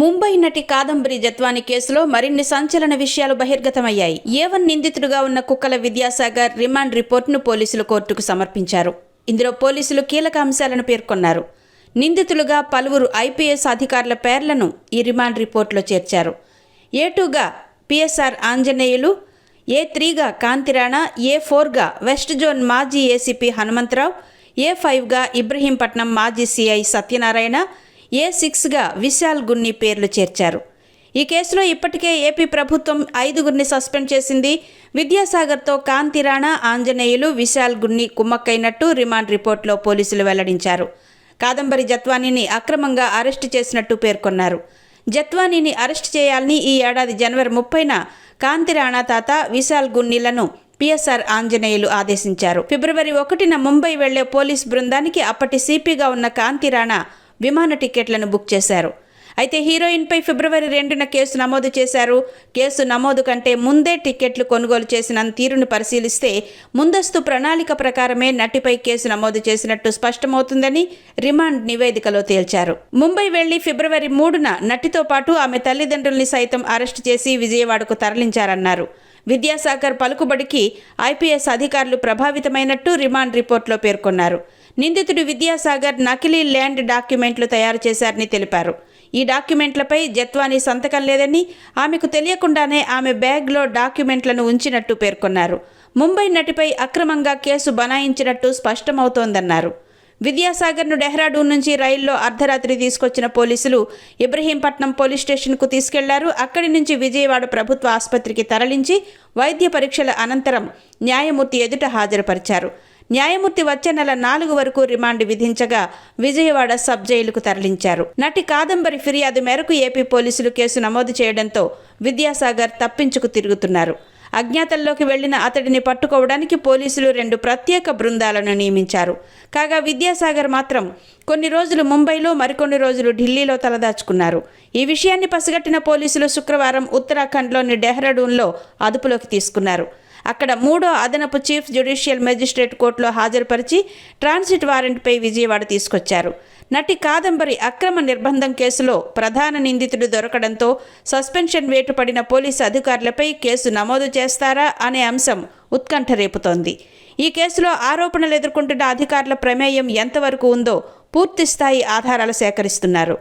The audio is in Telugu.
ముంబై నటి కాదంబరి జత్వాని కేసులో మరిన్ని సంచలన విషయాలు బహిర్గతమయ్యాయి. ఏవన్ నిందితుడుగా ఉన్న కుక్కల విద్యాసాగర్ రిమాండ్ రిపోర్టును పోలీసులు కోర్టుకు సమర్పించారు. ఇందులో పోలీసులు కీలక అంశాలను పేర్కొన్నారు. నిందితులుగా పలువురు ఐపీఎస్ అధికారుల పేర్లను ఈ రిమాండ్ రిపోర్టులో చేర్చారు. ఏ టూగా పిఎస్ఆర్ ఆంజనేయులు ఏ త్రీగా కాంతిరాణా ఏ ఫోర్గా వెస్ట్ జోన్ మాజీ ఏసీపీ హనుమంతరావు ఏ ఫైవ్గా ఇబ్రహీంపట్నం మాజీ సిఐ సత్యనారాయణ ఏ సిక్స్గా విశాల్ గున్ని పేర్లు చేర్చారు. ఈ కేసులో ఇప్పటికే ఏపీ ప్రభుత్వం ఐదుగురిని సస్పెండ్ చేసింది. విద్యాసాగర్తో కాంతి రాణా ఆంజనేయులు విశాల్ గున్ని కుమ్మక్కైనట్టు రిమాండ్ రిపోర్ట్లో పోలీసులు వెల్లడించారు. కాదంబరి జత్వానీని అక్రమంగా అరెస్టు చేసినట్టు పేర్కొన్నారు. జత్వానీని అరెస్ట్ చేయాలని ఈ ఏడాది జనవరి ముప్పైన కాంతి రాణా తాత విశాల్ గున్నీలను పిఎస్ఆర్ ఆంజనేయులు ఆదేశించారు. ఫిబ్రవరి ఒకటిన ముంబై వెళ్ళే పోలీస్ బృందానికి అప్పటి సిపిగా ఉన్న కాంతి రాణా విమాన టికెట్లను బుక్ చేశారు. అయితే హీరోయిన్పై ఫిబ్రవరి రెండున కేసు నమోదు చేశారు. కేసు నమోదు కంటే ముందే టికెట్లు కొనుగోలు చేసిన తీరును పరిశీలిస్తే ముందస్తు ప్రణాళిక ప్రకారమే నటిపై కేసు నమోదు చేసినట్టు స్పష్టమవుతుందని రిమాండ్ నివేదికలో తేల్చారు. ముంబై వెళ్ళి ఫిబ్రవరి మూడున నటితో పాటు ఆమె తల్లిదండ్రుల్ని సైతం అరెస్టు చేసి విజయవాడకు తరలించారన్నారు. విద్యాసాగర్ పలుకుబడికి ఐపీఎస్ అధికారులు ప్రభావితమైనట్టు రిమాండ్ రిపోర్టులో పేర్కొన్నారు. నిందితుడు విద్యాసాగర్ నకిలీ ల్యాండ్ డాక్యుమెంట్లు తయారు చేశారని తెలిపారు. ఈ డాక్యుమెంట్లపై జత్వానీ సంతకం లేదని ఆమెకు తెలియకుండానే ఆమె బ్యాగ్లో డాక్యుమెంట్లను ఉంచినట్టు పేర్కొన్నారు. ముంబై నటిపై అక్రమంగా కేసు బనాయించినట్టు స్పష్టమవుతోందన్నారు. విద్యాసాగర్ను డెహ్రాడూన్ నుంచి రైల్లో అర్ధరాత్రి తీసుకొచ్చిన పోలీసులు ఇబ్రహీంపట్నం పోలీస్ స్టేషన్కు తీసుకెళ్ళారు. అక్కడి నుంచి విజయవాడ ప్రభుత్వ ఆసుపత్రికి తరలించి వైద్య పరీక్షల అనంతరం న్యాయమూర్తి ఎదుట హాజరుపరిచారు. న్యాయమూర్తి వచ్చే నెల నాలుగు వరకు రిమాండ్ విధించగా విజయవాడ సబ్ జైలుకు తరలించారు. నటి కాదంబరి ఫిర్యాదు మేరకు ఏపీ పోలీసులు కేసు నమోదు చేయడంతో విద్యాసాగర్ తప్పించుకు తిరుగుతున్నారు. అజ్ఞాతంలోకి వెళ్ళిన అతడిని పట్టుకోవడానికి పోలీసులు రెండు ప్రత్యేక బృందాలను నియమించారు. కాగా విద్యాసాగర్ మాత్రం కొన్ని రోజులు ముంబైలో మరికొన్ని రోజులు ఢిల్లీలో తలదాచుకున్నారు. ఈ విషయాన్ని పసిగట్టిన పోలీసులు శుక్రవారం ఉత్తరాఖండ్లోని డెహ్రాడూన్లో అదుపులోకి తీసుకున్నారు. అక్కడ మూడో అదనపు చీఫ్ జ్యుడిషియల్ మెజిస్ట్రేట్ కోర్టులో హాజరుపరిచి ట్రాన్సిట్ వారెంట్పై విజయవాడ తీసుకొచ్చారు. నటి కాదంబరి అక్రమ నిర్బంధం కేసులో ప్రధాన నిందితుడు దొరకడంతో సస్పెన్షన్ వేటు పడిన పోలీసు అధికారులపై కేసు నమోదు చేస్తారా అనే అంశం ఉత్కంఠ రేపుతోంది. ఈ కేసులో ఆరోపణలు ఎదుర్కొంటున్న అధికారుల ప్రమేయం ఎంతవరకు ఉందో పూర్తిస్థాయి ఆధారాలు సేకరిస్తున్నారు.